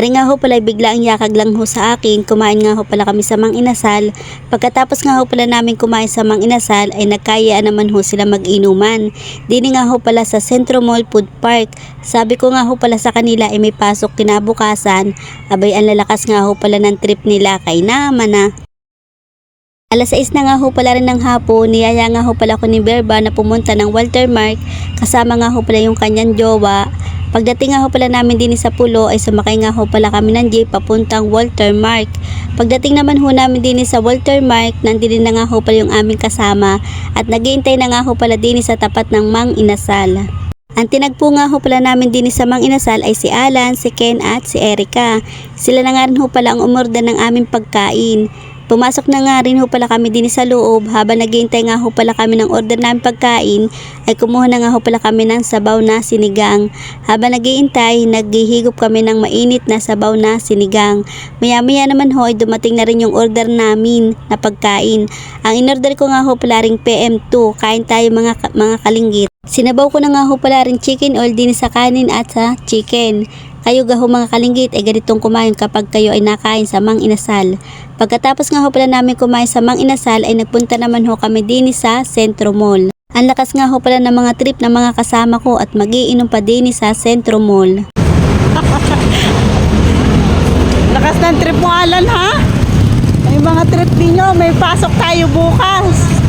Ari nga ho pala bigla ang yakag lang ho sa akin, kumain nga ho pala kami sa Mang Inasal. Pagkatapos nga ho pala namin kumain sa Mang Inasal ay nagkayaan naman ho sila mag-inuman. Dini nga ho pala sa Centro Mall Food Park. Sabi ko nga ho pala sa kanila ay may pasok kinabukasan. Abay ang lalakas nga ho pala ng trip nila kay naman na. Alas 6 na nga ho pala rin ng hapon, niyaya nga ho pala ko ni Berba na pumunta ng Walter Mark kasama nga ho pala yung kanyang jowa. Pagdating nga ho pala namin din sa pulo ay sumakay nga ho pala kami ng jeep papuntang Walter Mark. Pagdating naman ho namin din sa Walter Mark, nandito na nga ho pala yung aming kasama at naghihintay na nga ho pala din sa tapat ng Mang Inasal. Ang tinagpo nga ho pala namin din sa Mang Inasal ay si Alan, si Ken at si Erica. Sila na nga rin ho pala ang umorder ng aming pagkain. Pumasok na nga rin ho pala kami din sa loob habang naghihintay nga ho pala kami ng order namin pagkain ay kumuha na nga ho pala kami ng sabaw na sinigang. Habang naghihintay, naghihigop kami ng mainit na sabaw na sinigang. Maya maya naman ho ay dumating na rin yung order namin na pagkain. Ang inorder ko nga ho pala ring PM2, kain tayo mga, mga kalinggit. Sinabaw ko na nga ho pala rin chicken oil din sa kanin at sa chicken. Kayo gaho mga kalinggit ay ganitong kumain kapag kayo ay nakain sa Mang Inasal. Pagkatapos nga ho pala namin kumain sa Mang Inasal ay nagpunta naman ho kami din sa Centro Mall. Ang lakas nga ho pala ng mga trip ng mga kasama ko at magiinom pa din sa Centro Mall. Lakas ng trip mo, Alan, ha? May mga trip ninyo. May pasok tayo bukas.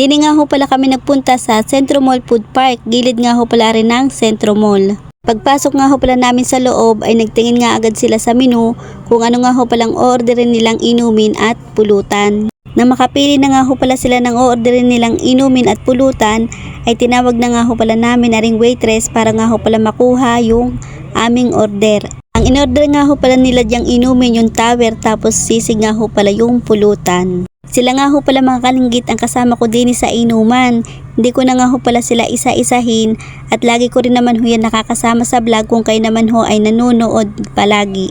Dini nga ho pala kami nagpunta sa Centro Mall Food Park, gilid nga ho pala rin ng Centro Mall. Pagpasok nga ho pala namin sa loob ay nagtingin nga agad sila sa menu kung ano nga ho palang orderin nilang inumin at pulutan. Nang makapili na nga ho pala sila ng orderin nilang inumin at pulutan ay tinawag na nga ho pala namin na ring waitress para nga ho pala makuha yung aming order. Ang inorder nga ho pala nila diyang inumin yung tower tapos sisig nga ho pala yung pulutan. Sila nga ho pala mga kalinggit ang kasama ko din sa inuman. Hindi ko na nga ho pala sila isa-isahin at lagi ko rin naman ho yan nakakasama sa vlog kung kayo naman ho ay nanonood palagi.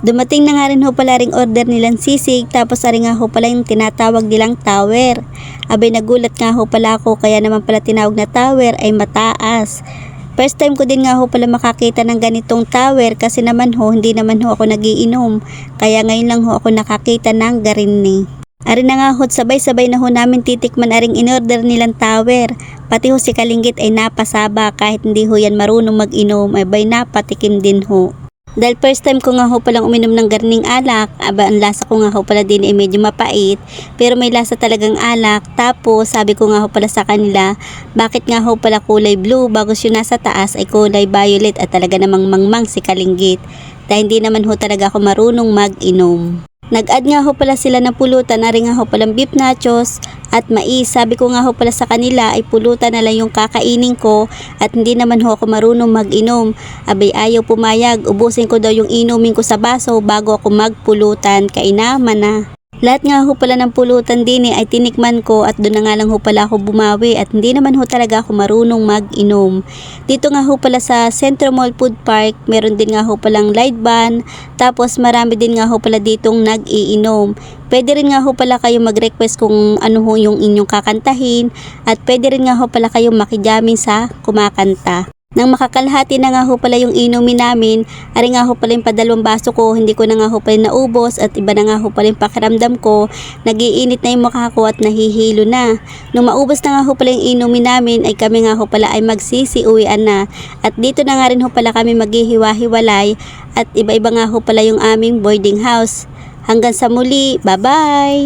Dumating na nga rin ho pala ring order nilang sisig tapos ari nga ho pala yung tinatawag nilang tower. Abay nagulat nga ho pala ako kaya naman pala tinawag na tower ay mataas. First time ko din nga ho pala makakita ng ganitong tower kasi naman ho hindi naman ho ako nagiinom. Kaya ngayon lang ho ako nakakita ng garini. Ari na nga ho, sabay-sabay na ho namin titikman aring in-order nilang tower. Pati ho si Kalinggit ay napasaba kahit hindi ho yan marunong mag-inom ay bay napatikim din ho. Dahil first time ko nga ho palang uminom ng garning alak, aba ang lasa ko nga ho pala din ay medyo mapait, pero may lasa talagang alak. Tapos sabi ko nga ho pala sa kanila, bakit nga ho pala kulay blue bagos yung nasa taas ay kulay violet at talaga namang mangmang si Kalinggit. Dahil hindi naman ho talaga ako marunong mag-inom. Nag-add nga ho pala sila ng pulutan na rin nga ho palang beef nachos at mais. Sabi ko nga ho pala sa kanila ay pulutan na lang yung kakainin ko at hindi naman ho ako marunong mag-inom. Abay ayaw pumayag, ubusin ko daw yung inumin ko sa baso bago ako magpulutan. Kainaman na. Lahat nga ho pala ng pulutan din eh, ay tinikman ko at doon na nga lang ho pala ako bumawi at hindi naman ho talaga ako marunong mag-inom. Dito nga ho pala sa Centro Mall Food Park, meron din nga ho palang light ban, tapos marami din nga ho pala ditong nag-iinom. Pwede rin nga ho pala kayo mag-request kung ano ho yung inyong kakantahin at pwede rin nga ho pala kayo makijamin sa kumakanta. Nang makakalhati na nga ho pala yung inumin namin, ari nga ho pala yung padalawang baso ko, hindi ko na nga ho pala naubos at iba na nga ho pala yung pakiramdam ko, nagiinit na yung mukha ko at nahihilo na. Nung maubos na nga ho pala yung inumin namin, ay kami nga ho pala ay magsisi-uwian na. At dito na nga rin ho pala kami maghihiwa-hiwalay at iba-iba nga ho pala yung aming boarding house. Hanggang sa muli, bye-bye!